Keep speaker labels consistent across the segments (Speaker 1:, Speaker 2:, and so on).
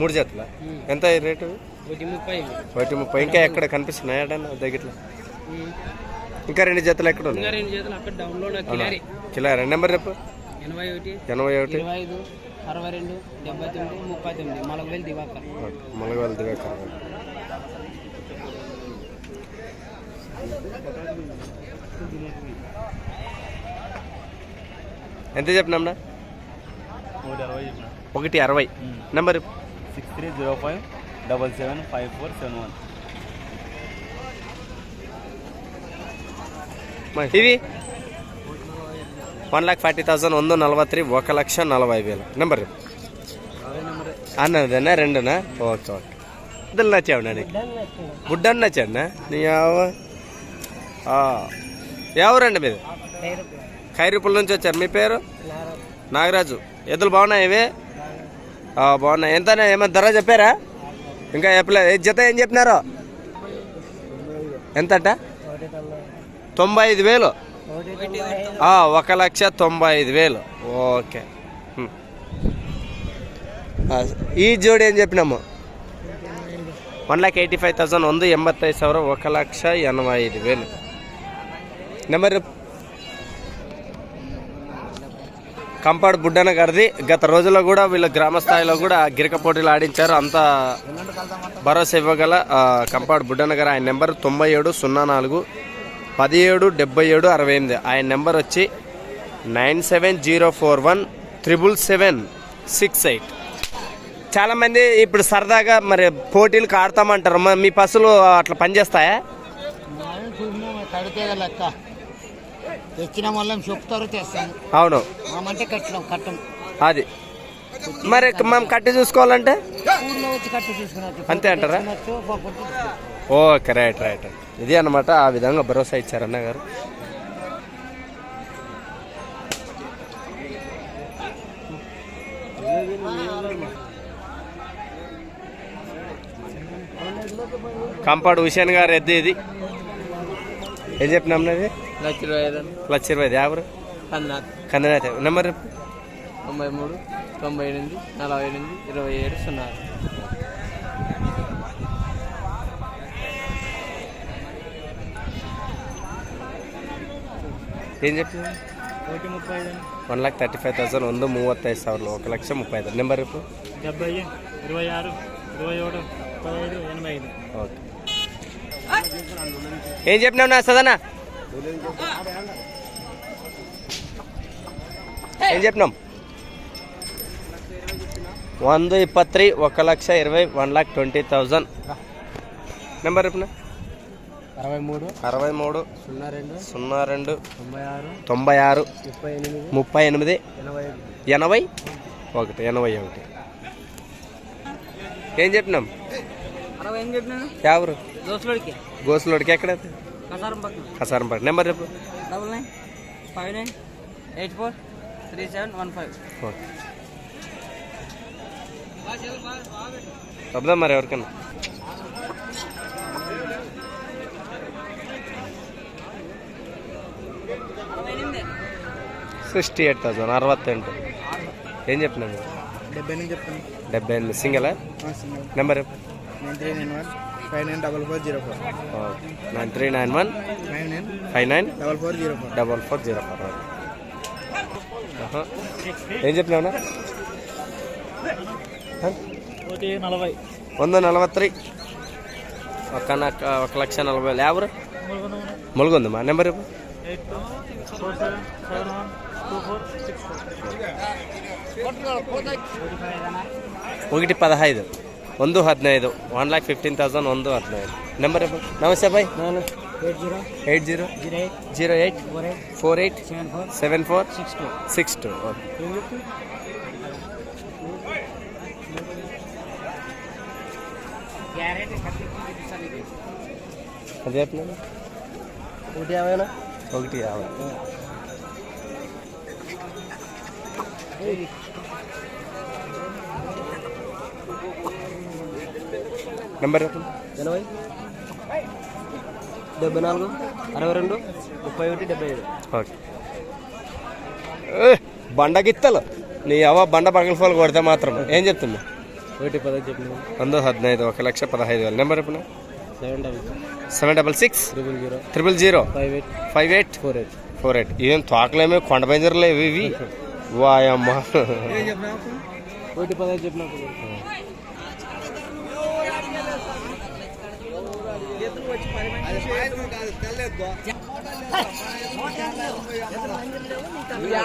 Speaker 1: మూడు జతల? ఎంత ఈ రేటు?
Speaker 2: ఒకటి ముప్పై
Speaker 1: ఇంకా ఎక్కడ కనిపిస్తున్నాయి ఏడన్నా దగ్గరలో ఇంకా రెండు జతలు ఎక్కడ
Speaker 2: ఇంకా
Speaker 1: ఉన్నాయి
Speaker 2: కిలారి.
Speaker 1: కిలో నెంబర్ చెప్పు.
Speaker 2: ఎనభై ఒకటి అరవై రెండు డెబ్బై తొమ్మిది ముప్పై తొమ్మిది. దివాకర్.
Speaker 1: ఎంత చెప్పినామ్నా
Speaker 3: ఒకటి అరవై చెప్పిన.
Speaker 1: ఒకటి అరవై. Number
Speaker 3: Six three zero five double seven five four seven one
Speaker 1: ఇవి వన్ ల్యాక్ ఫార్టీ థౌసండ్ ಒಂದು ನಲ್ವತ್ತು ఒక లక్ష నలభై వేలు నెంబర్ అన్నదేనా రెండునా ఓకే ఓకే ఇద్దరు నచ్చావునా నీకు బుడ్డన్న నచ్చాడునా నీ యావ- ఆ. ఎవరండి మీది ఖైరుపుల నుంచి వచ్చారు మీ పేరు నాగరాజు ఎద్దులు బాగున్నాయి ఇవి ఆ, బాగున్నాయి ఎంత ఏమైనా ధర చెప్పారా ఇంకా చెప్పలేదు ఏ జత ఏం చెప్పినారు ఎంతట తొంభై ఐదు వేలు ఆ, ఒక లక్ష తొంభై ఐదు వేలు ఓకే హ్మ్. ಆ, ಈ ಜೋಡಿ ಏನು చెప్పినాము one lakh eighty five thousand ಒಂದು ಎಂಬತ್ತೈದು ಸಾವಿರ ఒక లక్ష ఎనభై ఐదు వేలు కంపాడు బుడ్డన గారిది. గత రోజుల్లో కూడా వీళ్ళ గ్రామ స్థాయిలో కూడా గిరక పోటీలు ఆడించారు. అంత భరోసా ఇవ్వగల కంపాడు బుడ్డన గారు. ఆయన నెంబర్ తొంభై ఏడు సున్నా నాలుగు పదిహేడు డెబ్బై ఏడు అరవై ఎనిమిది. ఆయన నెంబర్ వచ్చి nine seven zero four one triple seven six eight. చాలామంది ఇప్పుడు సరదాగా మరి పోటీలకు ఆడతామంటారు. మరి మీ పసులు అట్లా పనిచేస్తాయా?
Speaker 4: లెక్క. తెచ్చిన చెప్తారు
Speaker 1: అవును.
Speaker 4: మామంటే కట్టడం కట్టం.
Speaker 1: అది. మరి మనం కట్టి చూసుకోవాలంటే?
Speaker 4: ఊర్లో వచ్చి కట్టి చూసుకున్నట్టు.
Speaker 1: అంతే అంటారా?
Speaker 4: పోకుంటే
Speaker 1: ఓకే రైట్ రైట్. ఇది అన్నమాట ఆ విధంగా భరోసా ఇచ్చారు అన్న గారు కంపాడు హుషేన్ గారు ఎద్దు ఇది. ఏం చెప్పినాం ఇది
Speaker 2: లక్ష ఇరవై ఐదు
Speaker 1: లక్ష ఇరవై ఐదు యాభై
Speaker 2: పద్నాలుగు
Speaker 1: కందనాథ్ నెంబర్
Speaker 2: తొంభై మూడు తొంభై ఎనిమిది నలభై ఎనిమిది ఇరవై ఏడు సున్నా
Speaker 1: ಏನ್ చెప్పింది
Speaker 2: ఒకటి ముప్పై ఐదు
Speaker 1: one lakh thirty five thousand ಒಂದು ಮೂವತ್ತೈದು ಸಾವಿರ ఒక లక్ష ముప్పై ఐదు నెంబర్ ఇప్పుడు
Speaker 2: డెబ్బై ఇరవై ఆరు ఇరవై ఏడు పదహైదు ఎనభై ఐదు
Speaker 1: ఓకే ఏం చెప్పినావు నా సదనా ఏం చెప్పినాం? వంద ఇప్పత్రి ఒక లక్ష ఇరవై one lakh twenty thousand. Number ఇప్పుడు
Speaker 2: అరవై మూడు
Speaker 1: అరవై మూడు
Speaker 2: సున్నా రెండు
Speaker 1: సున్నా రెండు
Speaker 2: తొంభై ఆరు
Speaker 1: తొంభై ఆరు
Speaker 2: ముప్పై ఎనిమిది
Speaker 1: ముప్పై ఎనిమిది
Speaker 2: ఎనభై
Speaker 1: ఎనభై? ఒకటి ఎనభై ఒకటి. ఏం చెప్పినాం?
Speaker 2: అరవై ఏం చెప్పినాను?
Speaker 1: ఎవరు
Speaker 2: దోస్తులకి
Speaker 1: గోసులోడికి ఎక్కడ?
Speaker 2: కసారం పక్కన
Speaker 1: కసారంపేట నెంబర్ చెప్పు.
Speaker 2: Double nine five nine eight four three seven one five.
Speaker 1: Okay. చెప్దాం మరి ఎవరికన్నా సిక్స్టీ ఎయిట్ థౌసండ్ అరవత్తెంటు. ఏం చెప్పినాను
Speaker 4: డెబ్బై నుంచి చెప్తాను.
Speaker 1: డెబ్బై ఎనిమిది. సింగలా. నెంబర్ చెప్పు.
Speaker 4: Nine three nine one. Five nine double four zero four.
Speaker 1: Nine three nine one
Speaker 4: five nine
Speaker 1: five nine
Speaker 4: double four zero four.
Speaker 1: Double four zero four. ఏం చెప్పినావునా
Speaker 2: నలభై.
Speaker 1: వంద నలభై ఒక నాకు ఒక లక్ష నలభై వేలు. ఎవరు ములుగుంది మా నెంబర్ ఒకటి పదహైదు. ಒಂದು ಹದಿನೈದು ಒನ್ ಲ್ಯಾಕ್ ಫಿಫ್ಟೀನ್ ತೌಸಂಡ್ ಒಂದು ಹದಿನೈದು ನಂಬರ್ ನಮಸ್ತೆ bye
Speaker 2: eight zero
Speaker 1: eight zero
Speaker 2: zero eight
Speaker 1: zero eight
Speaker 2: four eight
Speaker 1: four eight
Speaker 2: seven four
Speaker 1: seven four
Speaker 2: six two
Speaker 1: six two okay అదే
Speaker 2: ఒకటి యాభైనా
Speaker 1: ఒకటి యాభై నెంబర్
Speaker 2: ఎనభై. డెబ్బై నాలుగు అరవై రెండు ముప్పై ఒకటి డెబ్బై ఏడు
Speaker 1: ఓకే. బండగిత్తలు నీ అవ్వ బండ పగలఫోలు కొడితే మాత్రం. ఏం చెప్తుంది?
Speaker 2: ఒకటి పదవి చెప్పిన
Speaker 1: వంద హదినైదు ఒక లక్ష పదహైదు వేలు. నెంబర్ ఎప్పుడు
Speaker 2: seven double
Speaker 1: seven double six?
Speaker 2: Triple zero.
Speaker 1: Triple zero?
Speaker 2: Five eight.
Speaker 1: Five eight?
Speaker 2: Four eight.
Speaker 1: Four eight. ఏం తోకలేమే కొండ బెంజర్లు ఇవి. వాయమ్మ.
Speaker 2: ఒకటి పదవి చెప్పిన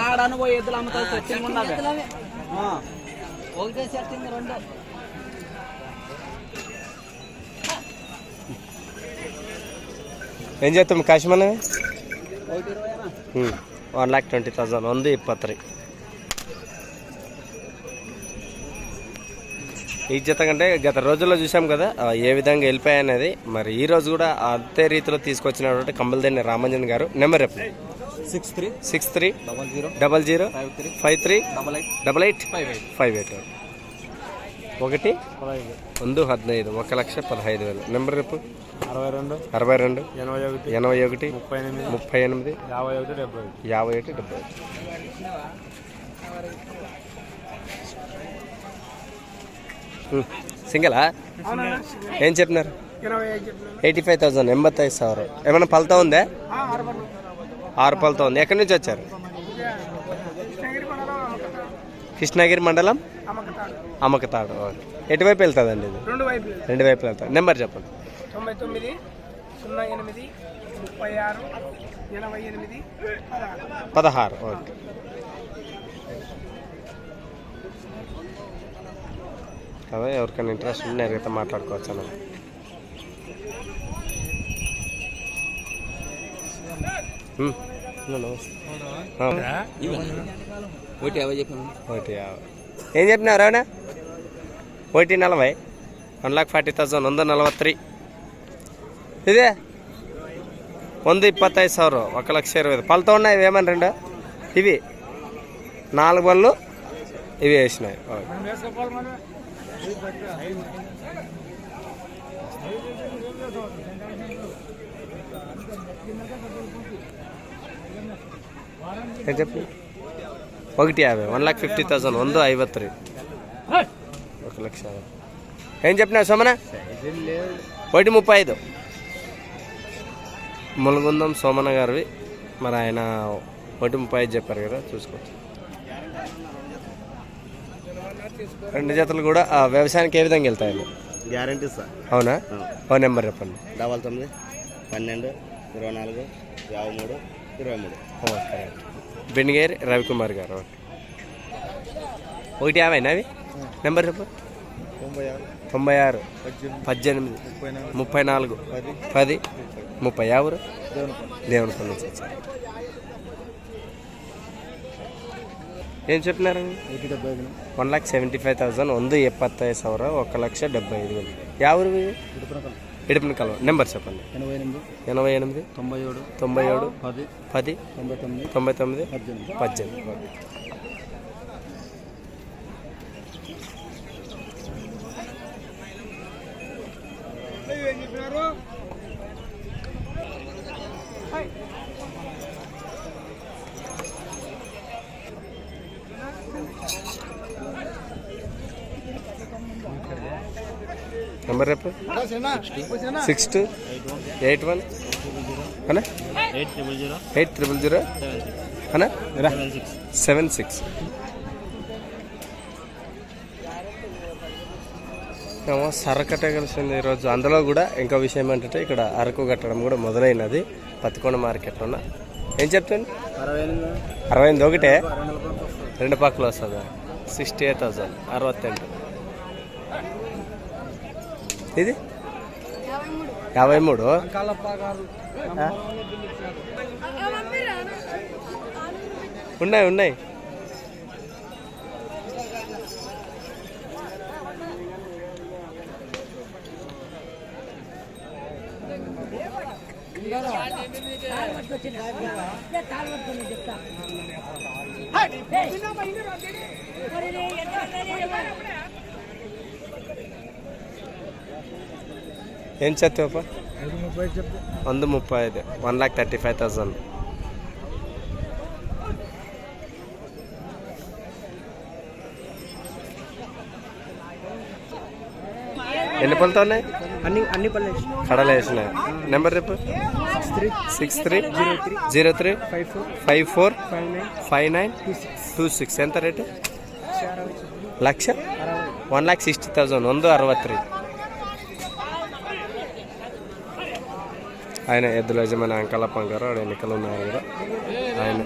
Speaker 2: ఆడను పోయి ఎద్దులు అమ్ముతావు సెట్టింగ్ ఉన్నది ఒకటే సెట్టింగ్ రెండు
Speaker 1: ఏం చేస్తాం కాశమన్నవి
Speaker 2: ఒకటి ఇరవై
Speaker 1: వన్ ల్యాక్ ట్వంటీ ತೌಸಂಡ್ ಒಂದು ಇಪ್ಪತ್ತು ఈ జత గత రోజుల్లో చూసాం కదా ఏ విధంగా వెళ్ళిపోయాయి అనేది. మరి ఈ రోజు కూడా అంతే రీతిలో తీసుకొచ్చినటువంటి కంబల్దేని రామంజన్ గారు. నెంబర్ చెప్పండి
Speaker 2: six three
Speaker 1: six three
Speaker 2: double zero
Speaker 1: double zero
Speaker 2: five three
Speaker 1: double eight
Speaker 2: five eight
Speaker 1: five eight. ఒకటి రెండు హద్నైదు ఒక లక్ష పదహైదు వేలు. నెంబర్ రేపు
Speaker 2: అరవై రెండు
Speaker 1: అరవై రెండు
Speaker 2: ఎనభై ఒకటి
Speaker 1: ఎనభై ఒకటి
Speaker 2: ముప్పై ఎనిమిది
Speaker 1: ముప్పై ఎనిమిది
Speaker 2: యాభై ఒకటి డెబ్బై
Speaker 1: యాభై ఒకటి డెబ్బై సింగలా? ఏం చెప్పినారు? ఎయిటీ ఫైవ్ థౌసండ్ ఎంబత్ ఐదు సార్. ఏమైనా పలుతా ఉందా? ఆరు పలుతా ఉంది. ఎక్కడి నుంచి వచ్చారు? కృష్ణగిరి మండలం అమ్మకతాడు ఎటువైపు వెళ్తుందండి ఇది?
Speaker 5: రెండు వైపులు
Speaker 1: వెళ్తాడు నెంబర్ చెప్పండి.
Speaker 5: తొంభై తొమ్మిది సున్నా ఎనిమిది ముప్పై ఆరు ఎనభై ఎనిమిది పదహారు
Speaker 1: ఓకే. అదే ఎవరికైనా ఇంట్రెస్ట్ ఉంటే నేరుగా మాట్లాడుకోవచ్చు అన్న ఉమ్. హలో. ఆ.
Speaker 2: ఒకటి యాభై చెప్పాను
Speaker 1: ఒకటి యాభై ఏం చెప్పినారు అవునా ఒకటి నలభై వన్ ಲ್ಯಾಕ್ ಫಾರ್ಟಿ ತೌಸಂಡ್ ಒಂದು ನಲವತ್ತು ಇದೆ ಒಂದು ಇಪ್ಪತ್ತೈದು ಸಾವಿರ ఒక లక్ష ఇరవై ఐదు పళ్ళతో ఉన్నాయి ఇవేమని రెండు ఇవి నాలుగు బళ్ళు ఇవి వేసినాయి ఓకే. ఏం చెప్పి ఒకటి యాభై వన్ ಲ್ಯಾಕ್ ಫಿಫ್ಟಿ ತೌಸಂಡ್ ಒಂದು ಐವತ್ತು ರೀ ఒక లక్ష యాభై. ఏం చెప్పినావు సోమన ఒకటి ముప్పై ఐదు ములగుందం సోమన గారివి మరి ఆయన ఒకటి ముప్పై ఐదు చెప్పారు కదా చూసుకోవచ్చు రెండు జతలు కూడా ఆ వ్యవసాయానికి ఏ విధంగా వెళ్తాయండి?
Speaker 3: Guarantee sir.
Speaker 1: అవునా? ఓ నెంబర్ చెప్పండి.
Speaker 3: డబల్ తొమ్మిది పన్నెండు ఇరవై నాలుగు యాభై మూడు ఇరవై మూడు.
Speaker 1: ఓకే. బెండిగేరి రవికుమార్ గారు ఓకే. ఒకటి యాభైనా అవి? నెంబర్ చెప్పు.
Speaker 3: తొంభై ఆరు
Speaker 1: తొంభై ఆరు
Speaker 3: పద్దెనిమిది
Speaker 1: పద్దెనిమిది
Speaker 3: ముప్పై నాలుగు పది
Speaker 1: ముప్పై ఎవరు
Speaker 3: దేవుని
Speaker 1: దేవునిపల్లి నుంచి వచ్చారు. ఏం చెప్పినారు
Speaker 3: ఒకటి డెబ్బై ఐదు
Speaker 1: one lakh seventy five thousand ಒಂದು ಎಪ್ಪತ್ತೈದು ಸಾವಿರ ఒక లక్ష డెబ్బై ఐదు వేలు ಯಾವ ఊరు ఇది ఇడుపున కలవ నెంబర్ చెప్పండి
Speaker 3: ఎనభై ఎనిమిది
Speaker 1: ఎనభై ఎనిమిది
Speaker 3: తొంభై ఏడు
Speaker 1: తొంభై ఏడు
Speaker 3: పది
Speaker 1: పది
Speaker 3: తొంభై తొమ్మిది
Speaker 1: తొంభై తొమ్మిది
Speaker 3: పద్దెనిమిది
Speaker 1: నెంబర్ రేపు సిక్స్ టూ ఎయిట్ వన్ అనా
Speaker 3: eight triple zero
Speaker 1: eight triple zero అనా సెవెన్ సిక్స్ ఏమో సర్ర కట్టగలిసింది ఈరోజు. అందులో కూడా ఇంకో విషయం ఏంటంటే ఇక్కడ అరకు కట్టడం కూడా మొదలైనది. పత్తికొండ మార్కెట్లోన ఏం చెప్తాను
Speaker 2: అరవై ఎనిమిది.
Speaker 1: ఒకటే?
Speaker 2: రెండు వస్తుంది
Speaker 1: పక్కలు వస్తుందా? సిక్స్టీ ఎయిట్ థౌసండ్ అరవత్తెంటు ఇది? యాభై మూడు. ఉన్నాయి ఉన్నాయి. చెప్తా ఏం చెప్తావా వంద ముప్పై ఐదు. One lakh thirty five thousand. ఎన్ని పళ్ళతో ఉన్నాయి?
Speaker 2: అన్ని అన్ని
Speaker 1: కడలు వేసినాయి. నెంబర్ రేపు
Speaker 2: six three.
Speaker 1: Zero three.
Speaker 2: Five four.
Speaker 1: Five nine. Two six. ఎంత రేటు? లక్ష? One lakh sixty thousand. వంద అరవై త్రీ. ఆయన ఎద్దుల యజమాని అంకలప్పం గారు ఆడ ఎన్నికలు ఉన్నారు కదా. ఆయన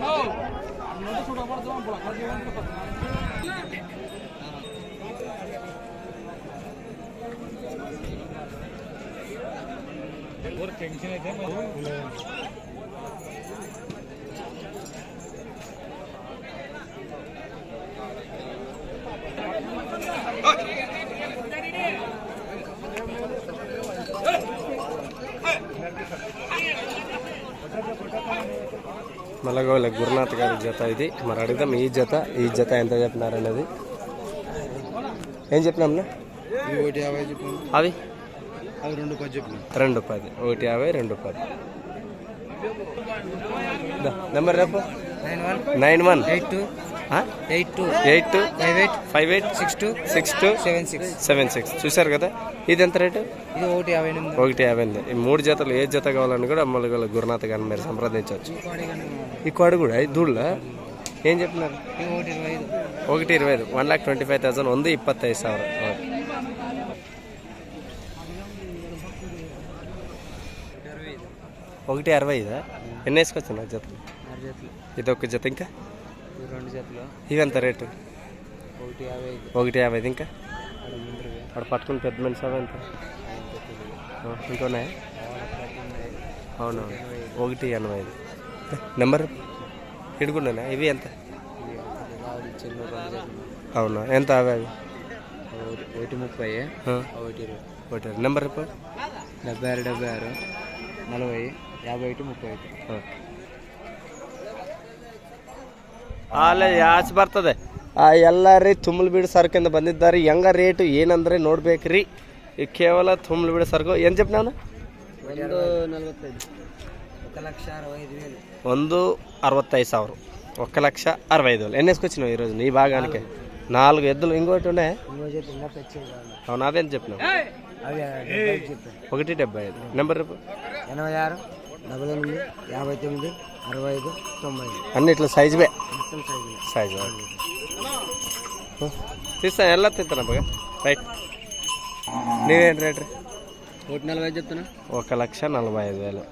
Speaker 1: మళ్ళీ వాళ్ళ గురునాథ్ గారి జత ఇది. మరి అడుగుదాం ఈ జత ఈ జత ఎంత చెప్పినారు అనేది. ఏం చెప్పినాం
Speaker 3: ఒకటి యాభై చెప్పు
Speaker 1: అవి?
Speaker 3: రెండు పది చెప్పు
Speaker 1: రెండు పది. ఒకటి యాభై రెండు పది. నెంబర్ రేపు
Speaker 2: nine one.
Speaker 1: Nine one.
Speaker 2: Eight two. eight two
Speaker 1: eight two
Speaker 2: five eight
Speaker 1: five eight
Speaker 2: six two
Speaker 1: six two
Speaker 2: seven six
Speaker 1: seven six చూసారు కదా ఇది ఎంత రేటు
Speaker 2: ఇది ఒకటి యాభై ఎనిమిది
Speaker 1: ఒకటి యాభై ఎనిమిది ఈ మూడు జతలు ఏ జత కావాలని కూడా మళ్ళీ గురునాథ్ గారిని మీరు సంప్రదించవచ్చు ఈ కోడి కూడా ఈ దూళ్ళ ఏం చెప్పినారు
Speaker 2: ఇది ఒకటి ఇరవై ఐదు
Speaker 1: ఒకటి ఇరవై ఐదు one lakh twenty five thousand ಒಂದು ಇಪ್ಪತ್ತೈದು ಸಾವಿರ ಓಕೆ ఒకటి అరవై ఇదా ఎన్ని వేసుకొచ్చిన జతలు
Speaker 2: ఆరు జతలు
Speaker 1: ఇది ఒక జత ఇంకా
Speaker 2: ఈ రెండు జతలు.
Speaker 1: ఇవెంత రేటు?
Speaker 2: ఒకటి యాభై
Speaker 1: ఒకటి యాభై ఇంకా? అక్కడ పట్టుకుని పెద్ద మనిషి అవి ఎంత ఆ, ఇంకోనే? అవును? ఒకటి ఎనభై ఐదు. నెంబర్? ఇడుకున్నానా ఇవి ఎంత? అవునా? ఎంత అవి అవి?
Speaker 2: ఒకటి ముప్పై ఒకటి
Speaker 1: ఒకటి నెంబర్
Speaker 2: డెబ్బై ఆరు డెబ్బై ఆరు నలభై యాభై ఒకటి ముప్పై ఒకటి.
Speaker 1: ಓಕೆ ಅಲ್ಲೇ ಯಾಚ್ ಬರ್ತದೆ ಆ ಎಲ್ಲ ರೀ ತುಂಬಲ್ಬೀಡು ಸರಕಿಂದ ಬಂದಿದ್ದಾರೆ ಹೆಂಗ ರೇಟು ಏನಂದ್ರೆ ನೋಡ್ಬೇಕ್ರಿ ಈ ಕೇವಲ ತುಂಬಲ್ಬೀಡು ಸರಕು ಏನು చెప్పి ನಾನು
Speaker 2: ಒಂದು ನಲವತ್ತೈದು ఒక లక్ష అరవై ఐదు వేలు
Speaker 1: ಒಂದು అరవత్తైదు ಸಾವಿರ ఒక్క లక్ష అరవై ఐదు వేలు ఎన్ని వేసుకొచ్చినావు ఈరోజు నీ భాగానికి నాలుగు ఎద్దులు ఇంకోటి ఉన్నాయి
Speaker 2: ఇంకో చెప్పి ఇంకా తెచ్చేది
Speaker 1: అవును అదేం చెప్పినావు
Speaker 2: అవి డెబ్బై చెప్పాను
Speaker 1: ఒకటి డెబ్బై ఐదు నెంబర్ రేపు
Speaker 2: ఎనభై ఆరు డబల్ ఎనిమిది యాభై తొమ్మిది అరవై ఐదు తొంభై ఐదు
Speaker 1: అన్ని ఇట్లా సైజువే
Speaker 2: మొత్తం సైజు
Speaker 1: తీస్తాను ఎలా తింటాను బాగా? రైట్ నీవేంటి రేట్
Speaker 2: ఒకటి నలభై చెప్తున్నా.
Speaker 1: ఒక లక్ష నలభై ఐదు వేలు.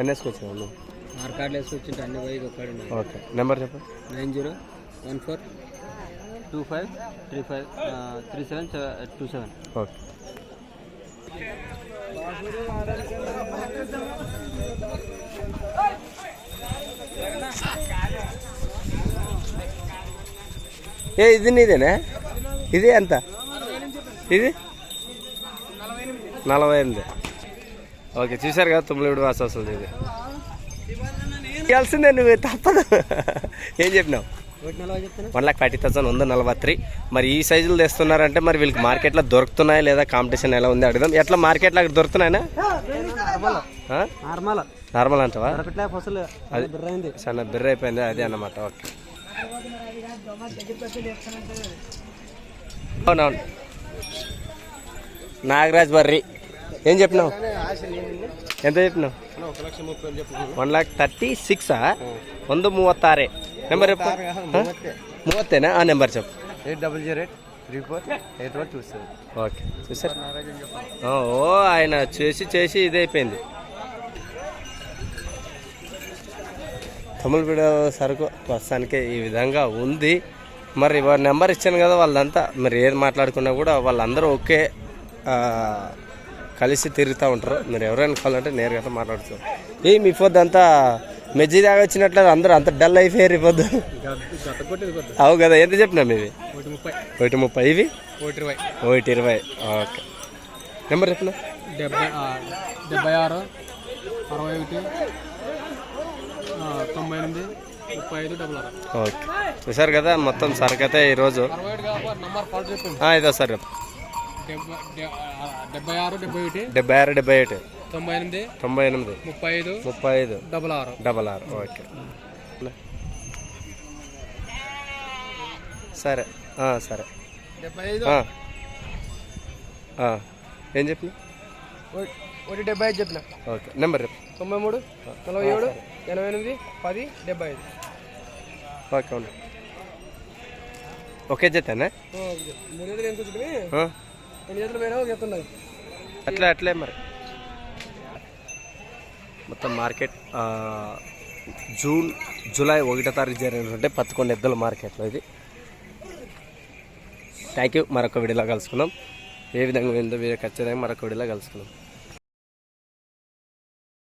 Speaker 1: ఎన్ని వేసుకొచ్చినావు నువ్వు
Speaker 2: ఆర్ కార్డులు వేసుకొచ్చింటే అన్ని పోయి ఒక్కడు
Speaker 1: ఓకే. నెంబర్ చెప్పు.
Speaker 2: Nine zero one four two five three five three seven two seven.
Speaker 1: Okay. ఏ ఇది నీదేనా? ఇది ఎంత? ఇది? నలభై ఎనిమిది. ఓకే చూశారు కదా తుమ్మిడి వాస వస్తుంది ఇది. ఇవ్వాల్సిందే నువ్వు తప్పదు. ఏం చెప్పినావు? వన్ లాక్ ఫార్టీ థౌసండ్ ఉంది నలభై మరి ఈ సైజులు తెస్తున్నారంటే మరి వీళ్ళకి మార్కెట్లో దొరుకుతున్నాయా లేదా కాంపిటీషన్ ఎలా ఉంది అడుగుదాం. ఎట్లా మార్కెట్లో అక్కడ దొరుకుతున్నాయనా?
Speaker 2: నార్మల్.
Speaker 1: నార్మల్ అంటావా? అది సన్న బిర్ర అయిపోయింది అదే అన్నమాట. ఓకే. అవునవును నాగరాజ్ బర్రి ఏం చెప్పినావు ఎంత చెప్పినావు వన్ ಲ್ಯಾಕ್ ತರ್ಟಿ ಸಿಕ್ಸಾ ಒಂದು ಮೂವತ್ತಾರೆ ನೆಂಬರ್ ಮೂವತ್ತೇನಾ ಆ ನೆಂಬರ್ చెప్పు
Speaker 2: eight double zero eight three four eight one two seven
Speaker 1: okay చూసారు ఓ ఆయన చేసి చేసి ఇది తమిళపీడ తమిళ వీడియో సరుకు ప్రస్తుతానికి ఈ విధంగా ఉంది. మరి వారి నెంబర్ ఇచ్చాను కదా వాళ్ళంతా. మరి ఏది మాట్లాడుకున్నా కూడా వాళ్ళందరూ ఒకే కలిసి తిరుగుతూ ఉంటారు. మీరు ఎవరైనా కావాలంటే నేరుగా మాట్లాడుతారు ఏ మీ పొద్దు అంతా మెజ్జి దాకా వచ్చినట్లేదు అందరూ అంత డల్ అయిపోయారు ఈ పొద్దు అవు కదా ఎంత చెప్పినా మీవి?
Speaker 2: ఒకటి ముప్పై.
Speaker 1: ఇవి?
Speaker 2: ఇరవై
Speaker 1: ఒకటి ఇరవై. ఓకే. నెంబర్ చెప్పిన?
Speaker 2: డెబ్బై డెబ్బై ఆరు అరవై ఒకటి తొంభై ఎనిమిది ముప్పై ఐదు డబల్
Speaker 1: ఓకే. చూసారు కదా మొత్తం సరుకు అయితే ఈరోజు ఇదో సార్
Speaker 5: డెబ్బై ఆరు డెబ్బై ఒకటి.
Speaker 1: డెబ్బై ఆరు డెబ్బై ఒకటి.
Speaker 5: తొంభై ఎనిమిది
Speaker 1: తొంభై ఎనిమిది.
Speaker 5: ముప్పై ఐదు
Speaker 1: ముప్పై ఐదు.
Speaker 5: డబల్ ఆరు.
Speaker 1: డబల్ ఆరు ఓకే. సరే. సరే.
Speaker 5: డెబ్బై.
Speaker 1: ఏం చెప్పిన
Speaker 5: ఒకటి డెబ్బై ఐదు చెప్పిన.
Speaker 1: ఓకే. నెంబర్ చెప్పు.
Speaker 5: తొంభై మూడు నలభై ఏడు ఎనభై ఎనిమిది పది డెబ్బై ఐదు.
Speaker 1: ఓకే ఉండు ఒకే జతేనా?
Speaker 5: మూడు ఎదురు ఎంత పోయినా ఒక ఎత్తున్నది
Speaker 1: అట్లే అట్లే మరి. మొత్తం మార్కెట్ జూన్ జూలై ఒకటో తారీఖు జరిగినటువంటి పదకొండు ఎద్దుల మార్కెట్లో ఇది. థ్యాంక్ యూ మరొక వీడియోలో కలుసుకుందాం. ఏ విధంగా ఉందో వీడియో ఖచ్చితంగా మరొక వీడియోలో కలుసుకుందాం.